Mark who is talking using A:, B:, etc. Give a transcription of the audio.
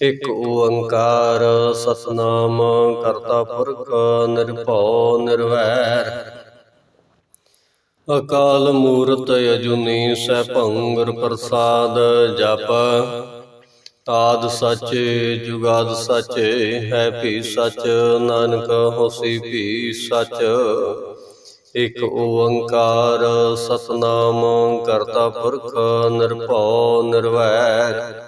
A: ਇਕ ਓੰਕਾਰ ਸਤਨਾਮ ਕਰਤਾ ਪੁਰਖ ਨਿਰਭਉ ਨਿਰਵੈਰ। ਅਕਾਲ ਮੂਰਤ ਅਜੂਨੀ ਸੈਭੰ ਗੁਰ ਪ੍ਰਸਾਦ ਜਪ। ਆਦ ਸੱਚ ਜੁਗਾਦ ਸੱਚ, ਹੈ ਭੀ ਸੱਚ, ਨਾਨਕ ਹੋਸੀ ਭੀ ਸੱਚ। ਇਕ ਓੰਕਾਰ ਸਤਨਾਮ ਕਰਤਾ ਪੁਰਖ ਨਿਰਭਉ ਨਿਰਵੈਰ।